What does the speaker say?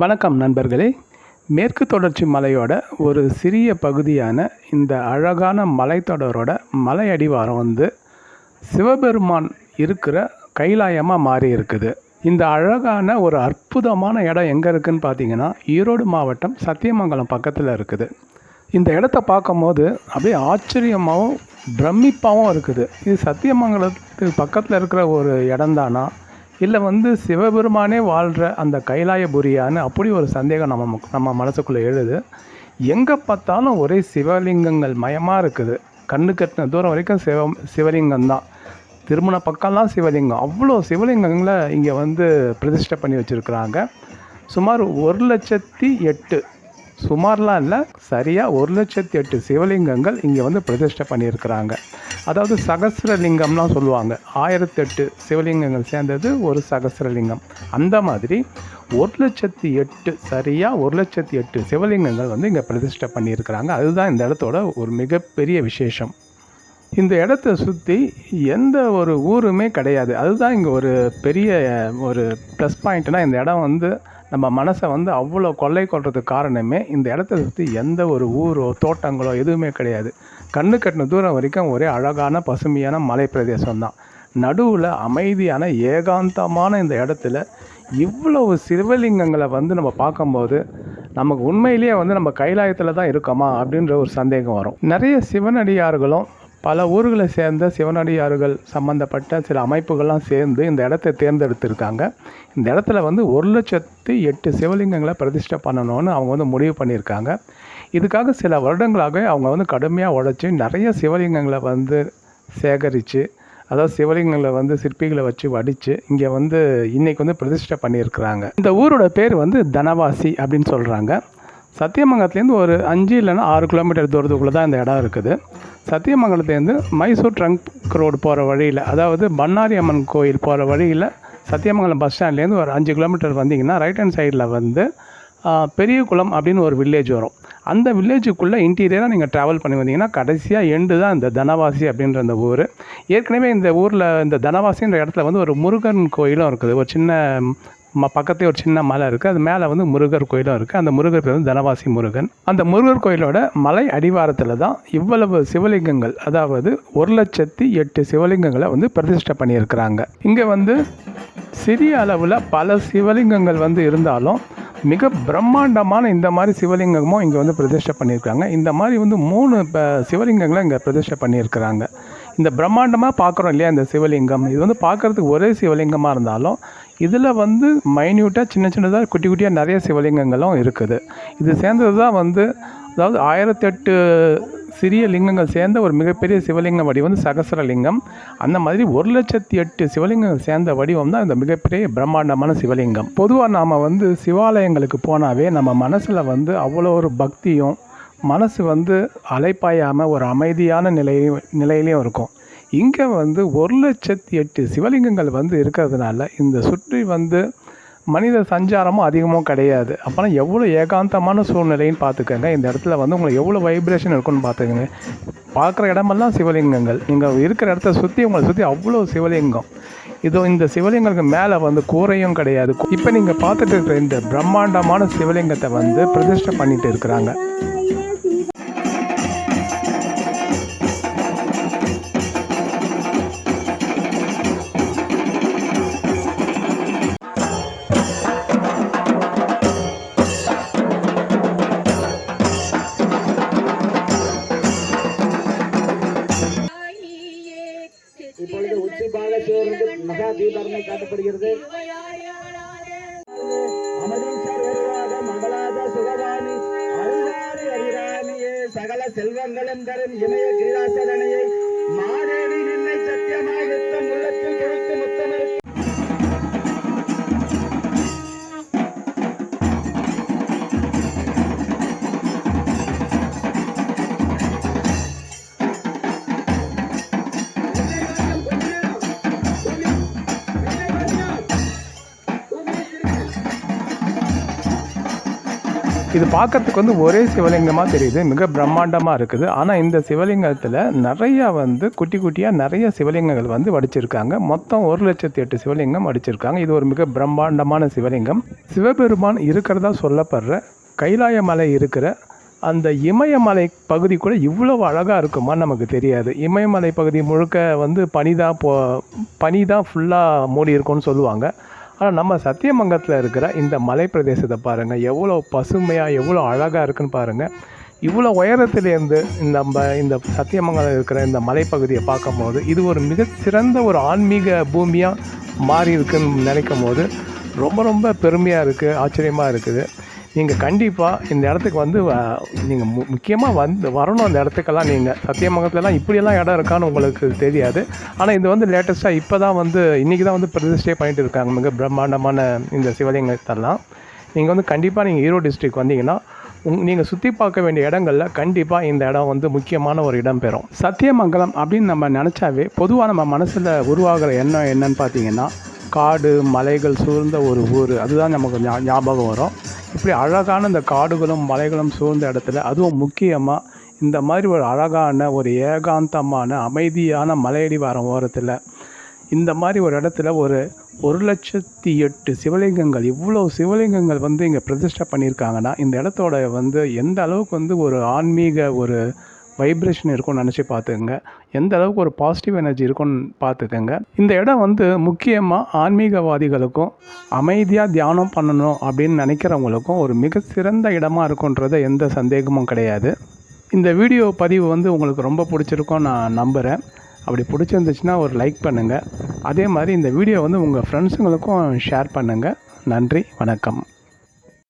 வணக்கம் நண்பர்களே. மேற்கு தொடர்ச்சி மலையோட ஒரு சிறிய பகுதியான இந்த அழகான மலைத்தொடரோட மலை அடிவாரம் வந்து சிவபெருமான் இருக்கிற கைலாயமாக மாறி இருக்குது. இந்த அழகான ஒரு அற்புதமான இடம் எங்கே இருக்குதுன்னு பார்த்தீங்கன்னா ஈரோடு மாவட்டம் சத்தியமங்கலம் பக்கத்தில் இருக்குது. இந்த இடத்த பார்க்கும்போது அப்படியே ஆச்சரியமாகவும் பிரமிப்பாகவும் இருக்குது. இது சத்தியமங்கலத்துக்கு பக்கத்தில் இருக்கிற ஒரு இடம்தானா? இல்லை வந்து சிவபெருமானே வாழ்கிற அந்த கைலாயபுரியான்னு அப்படி ஒரு சந்தேகம் நம்ம நம்ம மனசுக்குள்ளே எழுது. எங்கே பார்த்தாலும் ஒரே சிவலிங்கங்கள் மயமாக இருக்குது. கண்ணு கட்டின தூரம் வரைக்கும் சிவ சிவலிங்கம் தான். திருமண பக்கம்லாம் சிவலிங்கம். அவ்வளோ சிவலிங்கங்களை இங்கே வந்து பிரதிஷ்டை பண்ணி வச்சுருக்குறாங்க. சுமார் ஒரு லட்சத்தி எட்டு. சுமார்லாம் இல்லை சரியாக ஒரு லட்சத்தி எட்டு சிவலிங்கங்கள் இங்கே வந்து பிரதிஷ்டை பண்ணியிருக்கிறாங்க. அதாவது சகசிரலிங்கம்லாம் சொல்லுவாங்க. ஆயிரத்தெட்டு சிவலிங்கங்கள் சேர்ந்தது ஒரு சகசிரலிங்கம். அந்த மாதிரி ஒரு லட்சத்தி எட்டு சரியாக ஒரு லட்சத்தி எட்டு சிவலிங்கங்கள் வந்து இங்கே பிரதிஷ்டை பண்ணியிருக்கிறாங்க. அதுதான் இந்த இடத்தோட ஒரு மிகப்பெரிய விசேஷம். இந்த இடத்த சுற்றி எந்த ஒரு ஊருமே கிடையாது. அதுதான் இங்கே ஒரு பெரிய ஒரு ப்ளஸ் பாயிண்ட்னா இந்த இடம் வந்து நம்ம மனசை வந்து அவ்வளோ கொள்ளை கொள்றதுக்கு காரணமே இந்த இடத்த சுற்றி எந்த ஒரு ஊரோ தோட்டங்களோ எதுவுமே கிடையாது. கண்ணு கட்டின தூரம் வரைக்கும் ஒரே அழகான பசுமையான மலை பிரதேசம் தான். நடுவில் அமைதியான ஏகாந்தமான இந்த இடத்துல இவ்வளவு சிவலிங்கங்களை வந்து நம்ம பார்க்கும்போது நமக்கு உண்மையிலேயே வந்து நம்ம கைலாயத்தில் தான் இருக்கோமா அப்படின்ற ஒரு சந்தேகம் வரும். நிறைய சிவனடியார்களும் பல ஊர்களை சேர்ந்த சிவனடியார்கள் சம்மந்தப்பட்ட சில அமைப்புகள்லாம் சேர்ந்து இந்த இடத்தை தேர்ந்தெடுத்திருக்காங்க. இந்த இடத்துல வந்து ஒரு லட்சத்து எட்டு சிவலிங்கங்களை பிரதிஷ்டை பண்ணணும்னு அவங்க வந்து முடிவு பண்ணியிருக்காங்க. இதுக்காக சில வருடங்களாகவே அவங்க வந்து கடுமையாக உழைச்சி நிறைய சிவலிங்கங்களை வந்து சேகரித்து அதாவது சிவலிங்கங்களை வந்து சிற்பிகளை வச்சு வடித்து இங்கே வந்து இன்றைக்கி வந்து பிரதிஷ்டை பண்ணியிருக்கிறாங்க. இந்த ஊரோட பேர் வந்து தனவாசி அப்படின்னு சொல்கிறாங்க சத்தியமங்கலத்துலேருந்து ஒரு அஞ்சு இல்லைன்னா ஆறு கிலோமீட்டர் தூரத்துக்குள்ளே தான் இந்த இடம் இருக்குது. சத்தியமங்கலத்துலேருந்து மைசூர் ட்ரங்க் ரோடு போகிற வழியில் அதாவது பண்ணாரி அம்மன் கோயில் போகிற வழியில் சத்தியமங்கலம் பஸ் ஸ்டாண்ட்லேருந்து ஒரு அஞ்சு கிலோமீட்டர் வந்தீங்கன்னா ரைட் ஹேண்ட் சைடில் வந்து பெரிய பெரியகுளம் அப்படின்னு ஒரு வில்லேஜ் வரும். அந்த வில்லேஜுக்குள்ளே இன்டீரியராக நீங்கள் ட்ராவல் பண்ணி வந்தீங்கன்னா கடைசியாக எண்டு தான் இந்த தனவாசி அப்படின்ற அந்த ஊர். ஏற்கனவே இந்த ஊரில் இந்த தனவாசின்ற இடத்துல வந்து ஒரு முருகன் கோயிலும் இருக்குது. ஒரு சின்ன ம பக்கத்தே ஒரு சின்ன மலை இருக்குது அது மேலே வந்து முருகர் கோயிலும் இருக்குது அந்த முருகர் பேர் வந்து தனவாசி முருகன். அந்த முருகர் கோயிலோட மலை அடிவாரத்தில் தான் இவ்வளவு சிவலிங்கங்கள் அதாவது ஒரு லட்சத்தி எட்டு சிவலிங்கங்களை வந்து பிரதிஷ்டை பண்ணியிருக்கிறாங்க. இங்கே வந்து சிறிய அளவில் பல சிவலிங்கங்கள் வந்து இருந்தாலும் மிக பிரம்மாண்டமான இந்த மாதிரி சிவலிங்கமும் இங்கே வந்து பிரதிஷ்டை பண்ணியிருக்காங்க இந்த மாதிரி வந்து மூணு இப்போ சிவலிங்கங்களை இங்கே பிரதிஷ்டை பண்ணியிருக்கிறாங்க. இந்த பிரம்மாண்டமாக பார்க்குறோம் இல்லையா இந்த சிவலிங்கம்? இது வந்து பார்க்குறதுக்கு ஒரே சிவலிங்கமாக இருந்தாலும் இதில் வந்து மைன்யூட்டாக சின்ன சின்னதாக குட்டி குட்டியாக நிறைய சிவலிங்கங்களும் இருக்குது. இது சேர்ந்தது தான் வந்து அதாவது ஆயிரத்தெட்டு சிறிய லிங்கங்கள் சேர்ந்த ஒரு மிகப்பெரிய சிவலிங்க வடிவம் வந்து சகசரலிங்கம். அந்த மாதிரி ஒரு லட்சத்தி எட்டு சிவலிங்கங்கள் சேர்ந்த வடிவம் தான் இந்த மிகப்பெரிய பிரம்மாண்டமான சிவலிங்கம். பொதுவாக நாம் வந்து சிவாலயங்களுக்கு போனாவே நம்ம மனசில் வந்து அவ்வளோ ஒரு பக்தியும் மனசு வந்து அலைப்பாயாமல் ஒரு அமைதியான நிலையிலையும் நிலையிலையும் இருக்கும். இங்கே வந்து ஒரு லட்சத்தி எட்டு சிவலிங்கங்கள் வந்து இருக்கிறதுனால இந்த சுற்றி வந்து மனித சஞ்சாரமும் அதிகமும் கிடையாது. அப்போனா எவ்வளோ ஏகாந்தமான சூழ்நிலைன்னு பார்த்துக்கோங்க. இந்த இடத்துல வந்து உங்களுக்கு எவ்வளோ வைப்ரேஷன் இருக்குன்னு பார்த்துக்கோங்க. பார்க்குற இடமெல்லாம் சிவலிங்கங்கள். நீங்கள் இருக்கிற இடத்த சுற்றி உங்களை சுற்றி அவ்வளோ சிவலிங்கம். இதோ இந்த சிவலிங்கங்களுக்கு மேலே வந்து கூரையும் கிடையாது. இப்போ நீங்கள் பார்த்துட்டு இருக்கிற இந்த பிரம்மாண்டமான சிவலிங்கத்தை வந்து பிரதிஷ்டை பண்ணிட்டு இருக்கிறாங்க. செல்வங்களும் தரும் இமய கிரீடாசரணையை மாதேவி இது பார்க்கறதுக்கு வந்து ஒரே சிவலிங்கமாக தெரியுது. மிக பிரம்மாண்டமாக இருக்குது. ஆனால் இந்த சிவலிங்கத்தில் நிறையா வந்து குட்டி குட்டியாக நிறைய சிவலிங்கங்கள் வந்து வடிச்சிருக்காங்க. மொத்தம் ஒரு லட்சத்தி எட்டு சிவலிங்கம் வடிச்சிருக்காங்க. இது ஒரு மிக பிரம்மாண்டமான சிவலிங்கம். சிவபெருமான் இருக்கிறதா சொல்லப்படுற கைலாய மலை இருக்கிற அந்த இமயமலை பகுதி கூட இவ்வளோ அழகாக இருக்குமா நமக்கு தெரியாது. இமயமலை பகுதி முழுக்க வந்து பனி தான் போ பனி தான் ஃபுல்லாக மூடி இருக்கும்னு சொல்லுவாங்க. ஆனால் நம்ம சத்தியமங்கலத்தில் இருக்கிற இந்த மலை பிரதேசத்தை பாருங்கள் எவ்வளோ பசுமையாக எவ்வளோ அழகாக இருக்குன்னு பாருங்கள் இவ்வளோ உயரத்துலேருந்து நம்ம இந்த சத்தியமங்கலம் இருக்கிற இந்த மலைப்பகுதியை பார்க்கும்போது இது ஒரு மிக சிறந்த ஒரு ஆன்மீக பூமியாக மாறி இருக்குன்னு நினைக்கும் போது ரொம்ப ரொம்ப பெருமையாக இருக்குது ஆச்சரியமாக இருக்குது. நீங்கள் கண்டிப்பாக இந்த இடத்துக்கு வந்து நீங்கள் மு முக்கியமாக வந்து வரணும் அந்த இடத்துக்கெல்லாம் நீங்கள் சத்தியமங்கலத்துலலாம் இப்படியெல்லாம் இடம் இருக்கான்னு உங்களுக்கு தெரியாது. ஆனால் இது வந்து லேட்டஸ்ட்டாக இப்போ தான் வந்து இன்றைக்கி தான் வந்து பிரதிஷ்டே பண்ணிட்டு இருக்காங்க. மிக பிரம்மாண்டமான இந்த சிவலிங்கத்தெல்லாம் நீங்கள் வந்து கண்டிப்பாக நீங்கள் ஈரோடு டிஸ்ட்ரிக் வந்தீங்கன்னா உங் நீங்கள் சுற்றி பார்க்க வேண்டிய இடங்களில் கண்டிப்பாக இந்த இடம் வந்து முக்கியமான ஒரு இடம் பெறும். சத்தியமங்கலம் அப்படின்னு நம்ம நினச்சாவே பொதுவாக நம்ம மனசில் உருவாகிற எண்ணம் என்னன்னு பார்த்தீங்கன்னா காடு மலைகள் சூழ்ந்த ஒரு ஊர். அதுதான் நமக்கு ஞா- ஞாபகம் வரும். இப்படி அழகான இந்த காடுகளும் மலைகளும் சூழ்ந்த இடத்துல அதுவும் முக்கியமாக இந்த மாதிரி ஒரு அழகான ஒரு ஏகாந்தமான அமைதியான மலையடிவாரம் ஓரத்தில் இந்த மாதிரி ஒரு இடத்துல ஒரு ஒரு லட்சத்தி எட்டு சிவலிங்கங்கள் இவ்வளோ சிவலிங்கங்கள் வந்து இங்கே பிரதிஷ்டை பண்ணியிருக்காங்கன்னா இந்த இடத்தோட வந்து எந்த அளவுக்கு வந்து ஒரு ஆன்மீக ஒரு வைப்ரேஷன் இருக்கும்னு நினச்சி பார்த்துக்கங்க. எந்த அளவுக்கு ஒரு பாசிட்டிவ் எனர்ஜி இருக்கும்னு பார்த்துக்கங்க. இந்த இடம் வந்து முக்கியமாக ஆன்மீகவாதிகளுக்கும் அமைதியாக தியானம் பண்ணணும் அப்படின்னு நினைக்கிறவங்களுக்கும் ஒரு மிக சிறந்த இடமா இருக்குன்றது எந்த சந்தேகமும் கிடையாது. இந்த வீடியோ பதிவு வந்து உங்களுக்கு ரொம்ப பிடிச்சிருக்கும் நான் நம்புகிறேன் அப்படி பிடிச்சிருந்துச்சுன்னா ஒரு லைக் பண்ணுங்கள் அதே மாதிரி இந்த வீடியோ வந்து உங்கள் ஃப்ரெண்ட்ஸுங்களுக்கும் ஷேர் பண்ணுங்கள் நன்றி வணக்கம்.